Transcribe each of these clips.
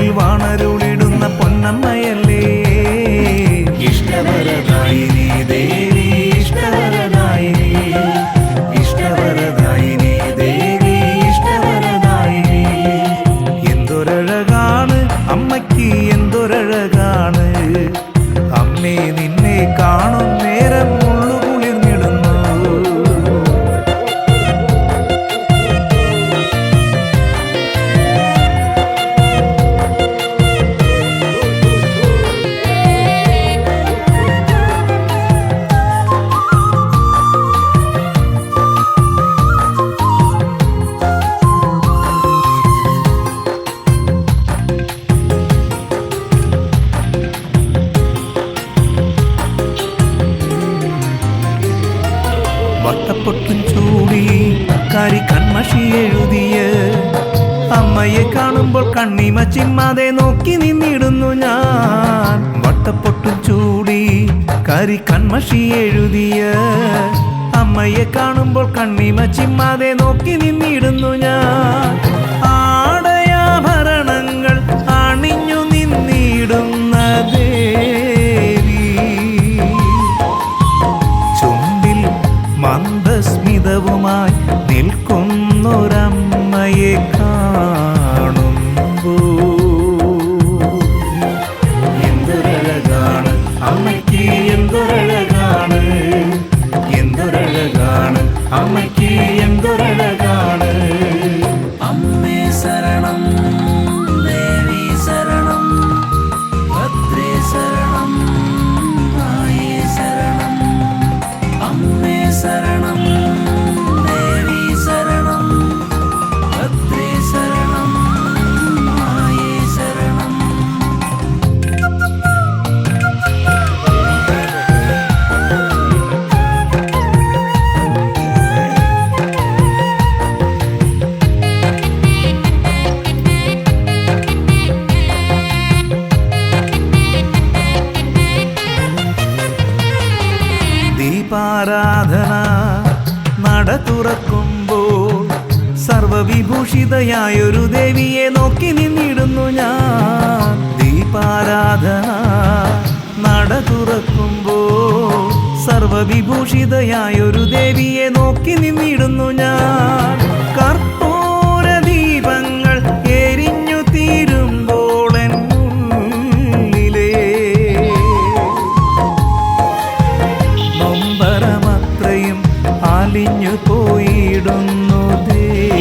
വാണരുളിടുന്ന പൊന്നമ്മയല്ല? കാണുമ്പോൾ കണ്ണിമ ചിമ്മാതെ നോക്കി നിന്നിടുന്നു ഞാൻ. ആരാധന നട തുറക്കുമ്പോൾ സർവവിഭൂഷിതയായൊരു ദേവിയെ നോക്കി നിന്നിടുന്നു ഞാൻ. ദീപാരാധന നട തുറക്കുമ്പോൾ സർവവിഭൂഷിതയായൊരു ദേവിയെ നോക്കി നിന്നിടുന്നു ഞാൻ. കർത്ത തേടുന്നു ദേവി.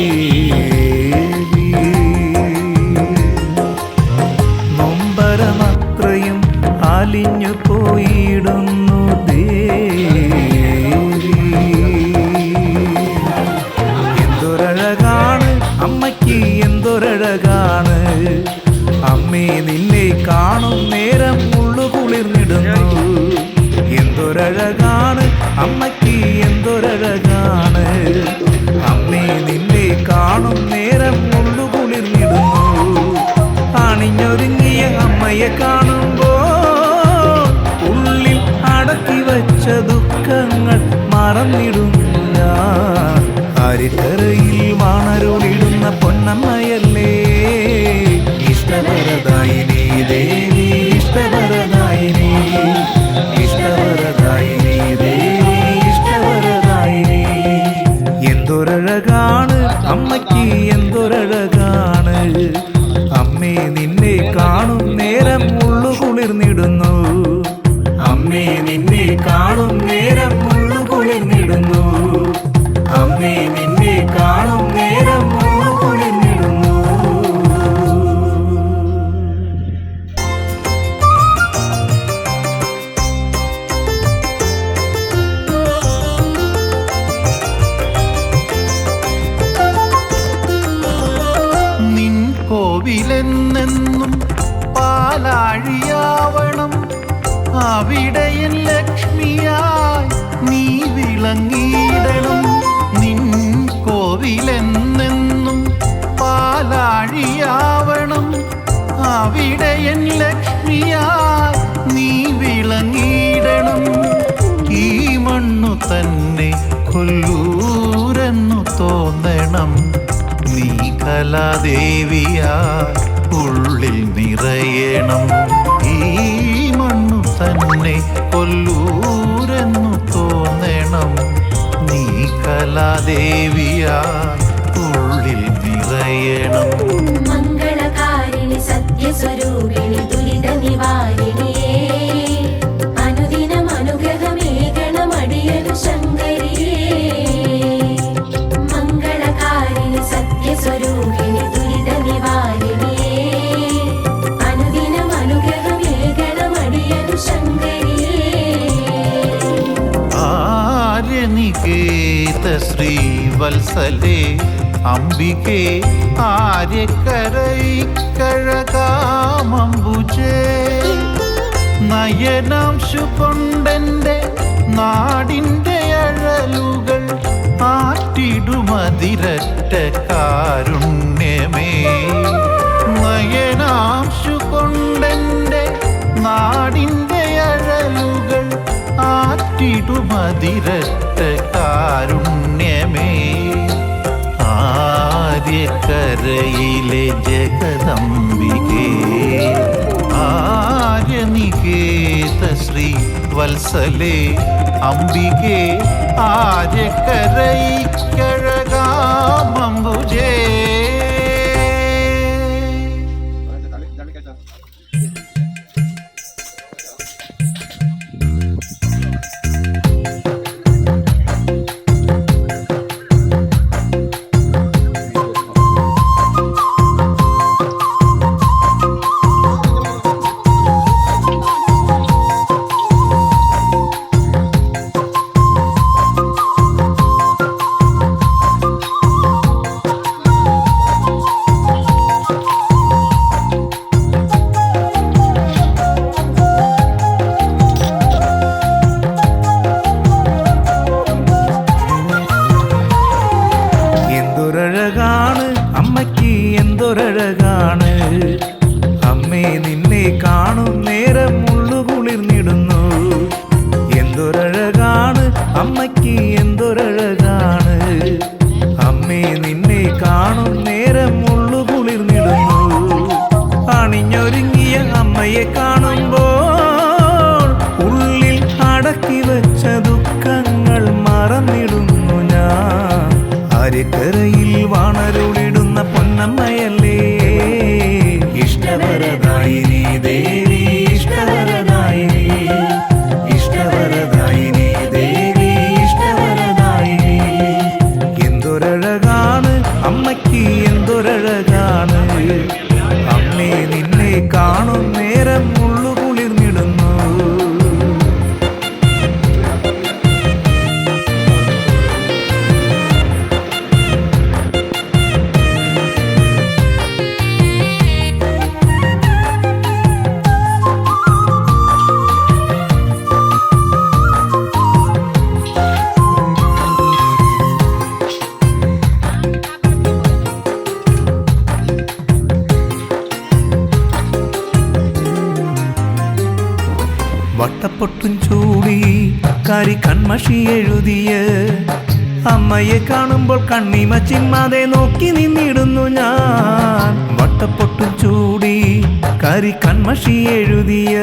നൊമ്പരമത്രയും അലിഞ്ഞു പോയിടുന്നു ദേവി. എന്തൊരഴകാണ് അമ്മയ്ക്ക് എന്തൊരഴകാണ്? അമ്മേ നിന്നെ കാണും നേരം മുള്ളു കുളിർന്നിടുന്നു എന്തൊരഴകാണ് അമ്മയ്ക്ക് എന്തൊരഴകാണ് അമ്മേ നിന്നെ കാണും നേരം ഉള്ളു. ദേവിയായി ഉള്ളിൽ നിറയണം. ഈ മണ്ണു തന്നെ കൊല്ലൂരെന്നു തോന്നണം. നീ കലാദേവിയായി ഉള്ളിൽ നിറയണം. നയനാംശു കൊണ്ടെന്റെ നാടിന്റെ അഴലുകൾ ആറ്റിടുമതിരറ്റ കാരുണ്യമേ. നയനാംശു കൊണ്ടെന്റെ നാടിന്റെ അഴലുകൾ ആറ്റിടുമതിരറ്റ കാരുണ്യമേ. ആര്യക്കരയിലെ ജഗദംബികേ. ആര്യനികേത ശ്രീ വത്സലേ അംബികേ ആര്യക്കരൈക്കഴകാമമ്പുജേ കൺമഷി എഴുതിയ. അമ്മയെ കാണുമ്പോൾ കണ്ണിമ ചിമ്മാതെ നോക്കി നിന്നിടുന്നു ഞാൻ. വട്ടപ്പൊട്ടും ചൂടി കരി കൺമഷി എഴുതിയ.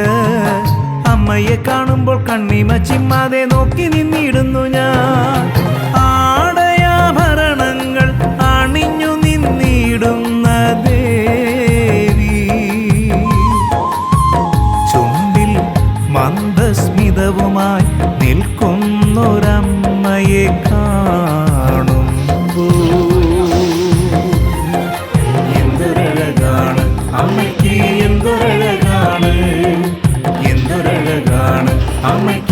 അമ്മയെ കാണുമ്പോൾ കണ്ണിമ ചിമ്മാതെ നോക്കി നിന്നിടുന്നു ഞാൻ. എന്തൊരഴകാണ്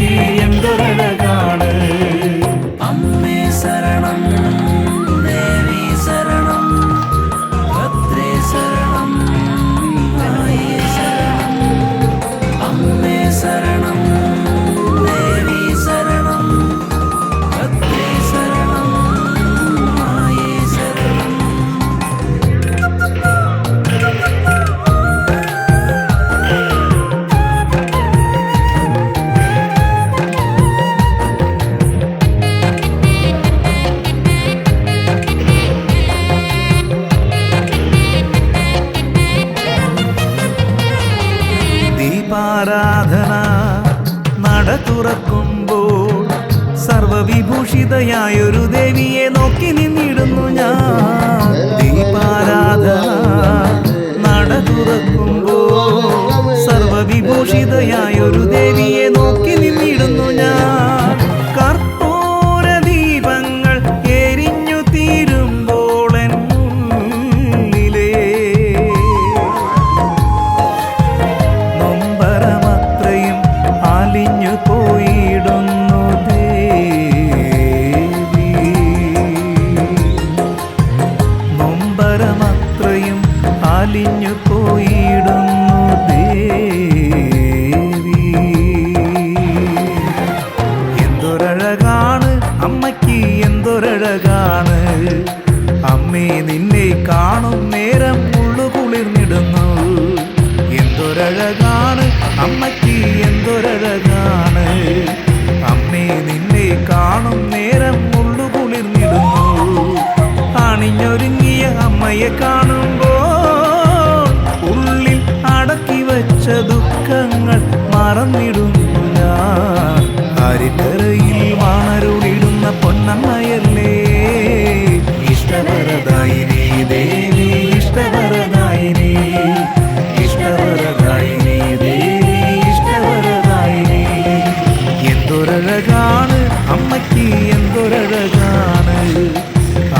എന്തൊരഴകാണ്?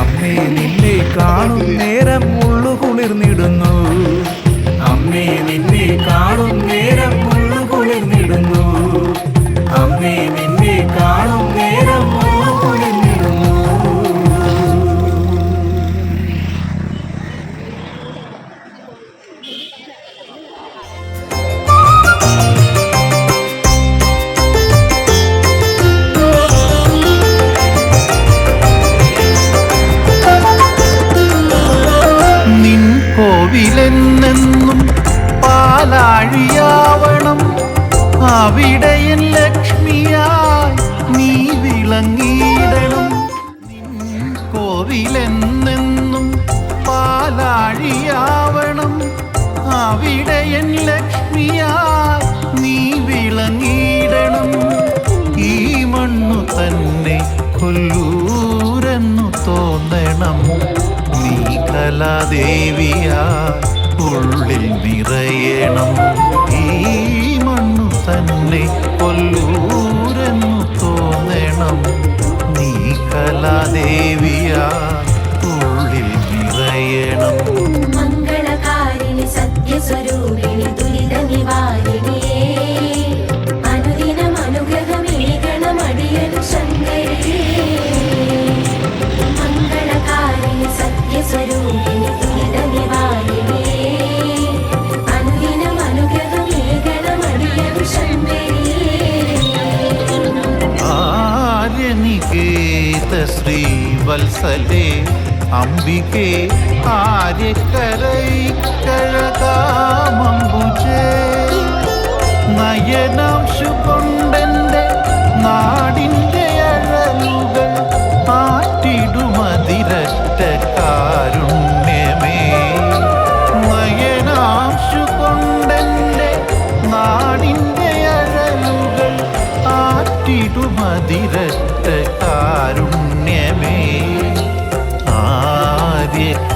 അമ്മേ നിന്നെ കാണും നേരം മുള്ളു കുളിർന്നിടുന്നു. അമ്മേ നിന്നെ കാണും നേരം മുള്ളു കുളിർന്നിടുന്നു. അമ്മേ കോവിലെന്നെന്നും പാലാഴിയാവണം. അവിടെ നല്ല ദേവിയാ ഉള്ളിൽ നിറയണം. ശ്രീവത്സലേ അംബികേ ആര്യക്കരൈക്കഴകാമംബുജേ നയനം ശുഭം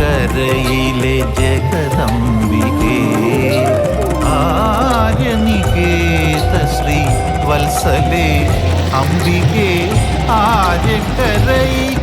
കരയിലെ ജഗദംബികേ ആര്യനികേത ശ്രീ വത്സലേ അംബികേ ആര്യക്കരയിലെ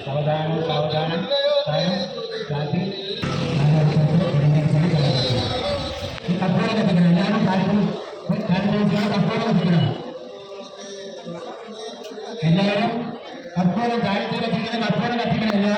सावधान सावधान शांति എല്ലാവരും അപ്പോൾ ഗായത്രി കത്തിക്കണം അപ്പോൾ കത്തിക്കണം എല്ലാ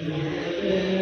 Yeah.